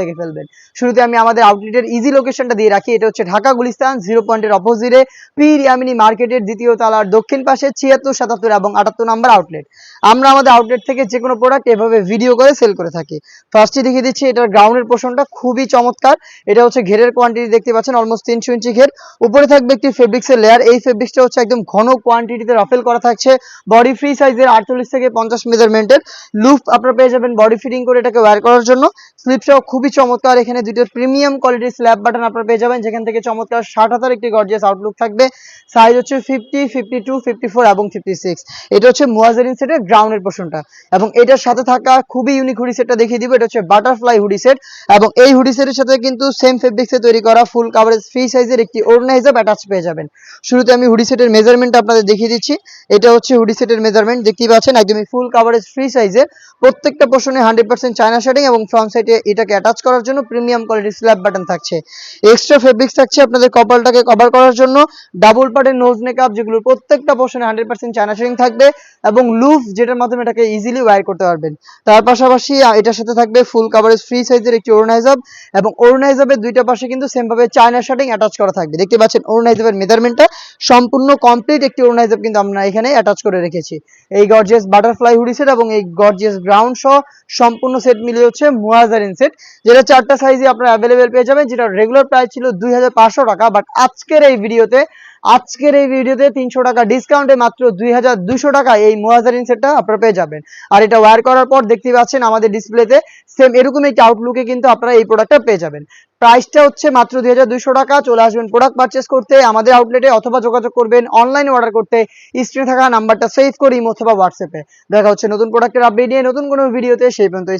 দেখে ফেলবেন। শুরুতে আমি আমাদের আউটলেটের ইজি লোকেশনটা দিয়ে রাখি। এটা হচ্ছে ঢাকা গুলিস্তান জিরো পয়েন্টের অপোজিটে পীর ইয়ামিনী মার্কেটের দ্বিতীয় তলার দক্ষিণ পাশে ছিয়াত্তর, সাতাত্তর এবং আটাত্তর নাম্বার আউটলেট আমরা আমাদের আউটলেট থেকে যে কোনো প্রোডাক্ট এভাবে ভিডিও করে সেল করে থাকি। ফার্স্টে দেখিয়ে দিচ্ছি, এটার গ্রাউন্ডের পোর্শনটা খুবই চমৎকার। এটা হচ্ছে ঘেরের কোয়ান্টিটি দেখতে পাচ্ছেন অলমোস্ট তিনশো ইঞ্চি ঘের। উপরে থাকবে একটি ফেব্রিক্সের লেয়ার এই ফেব্রিক্সটা হচ্ছে একদম ঘন কোয়ান্টিটিতে রাফেল করা থাকছে। বডি ফ্রি সাইজের আটচল্লিশ থেকে পঞ্চাশ মেজারমেন্টের লুপ আপনারা পেয়ে যাবেন বডি ফিটিং করে এটাকে ওয়্যার করার জন্য। স্লিপসটাও খুবই চমৎকার। এখানে দুটো প্রিমিয়াম কোয়ালিটির স্ল্যাব বাটন আপনারা পেয়ে যাবেন, যেখান থেকে চমৎকার ষাট হাজার একটি গর্জিয়াস আউটলুক থাকবে। সাইজ হচ্ছে fifty fifty two fifty four এবং ফিফটি সিক্স এটা হচ্ছে মুয়াজারিন সেটের গ্রাউন্ডের পোর্শনটা এবং এটার সাথে থাকা খুবই ইউনিক হুডি সেটটা দেখিয়ে দিব। এটা হচ্ছে বাটারফ্লাই হুডি সেট এবং এই হুডি সেটের সাথে কিন্তু সেম ফেব্রিক্সে তৈরি করা ফুল কাভারেজ ফ্রি সাইজের একটি হিসাব অ্যাটাচ পেয়ে যাবেন। শুরুতে আমি হুডি সেটের মেজারমেন্ট আপনাদের দেখিয়ে দিচ্ছি। এটা হচ্ছে হুডি সেটের মেজারমেন্ট দেখতেই পাচ্ছেন, একদমই ফুল কাভারেজ ফ্রি সাইজের প্রত্যেকটা পোর্শনে হান্ড্রেড পার্সেন্ট চায়না শেডিং এবং ফ্রন্ট সাইডে এটাকে অ্যাটাচ করার জন্য প্রিমিয়াম কোয়ালিটির স্ল্যাব বাটন থাকছে। এক্সট্রা ফেব্রিক্স থাকছে আপনাদের কপালটাকে কভার করার জন্য। ডাবল পার্টের নোজ মেকআপ যেগুলো প্রত্যেকটা পোর্শনে হান্ড্রেড পার্সেন্ট চায়না শেডিং থাকবে এবং লুফ যেটার মাধ্যমে এটাকে ইজিলি ওয়্যার করতে পারবেন। তার পাশাপাশি এটার সাথে থাকবে ফুল কাভারেজ ফ্রি সাইজের একটি হিসাব এবং হিসাবের দুইটা পাশে কিন্তু সেম ভাবে চায়না শার্টিং অ্যাটাচ করা থাকবে। দেখতে পাচ্ছেন হিসাবের মেজারমেন্টটা সম্পূর্ণ কমপ্লিট একটি হিসাব কিন্তু আমরা এখানে অ্যাটাচ করে রেখেছি। এই গর্জিয়াস বাটারফ্লাই হুডি সেট এবং এই গর্জিয়াস গ্রাউন্ড সহ সম্পূর্ণ সেট মিলিয়ে হচ্ছে মুয়াজারিন সেট যেটা চারটা সাইজে আপনারা অ্যাভেলেবেল পেয়ে যাবেন, যেটা রেগুলার প্রাইস ছিল দুই টাকা বাট আজকের এই ভিডিওতে, আজকের এই ভিডিওতে তিনশো টাকা ডিসকাউন্টে মাত্র দুই টাকা এই মুয়াজারিন সেটটা আপনারা পেয়ে যাবেন। আর এটা ওয়্যার করার পর দেখতে পাচ্ছেন আমাদের ডিসপ্লেতে সেম এরকম একটি আউটলুকে কিন্তু আপনারা এই প্রোডাক্টটা পেয়ে যাবেন। প্রাইসটা হচ্ছে মাত্র দুই টাকা, চলে আসবেন প্রোডাক্ট পারচেস করতে, আমাদের আউটলেটে অথবা যোগাযোগ করবেন অনলাইনে অর্ডার করতে স্ক্রিনে থাকা নাম্বারটা সেভ করি অথবা হোয়াটসঅ্যাপে দেখা হচ্ছে নতুন প্রোডাক্টের আপডেট নিয়ে নতুন কোনো ভিডিওতে সেই পর্যন্ত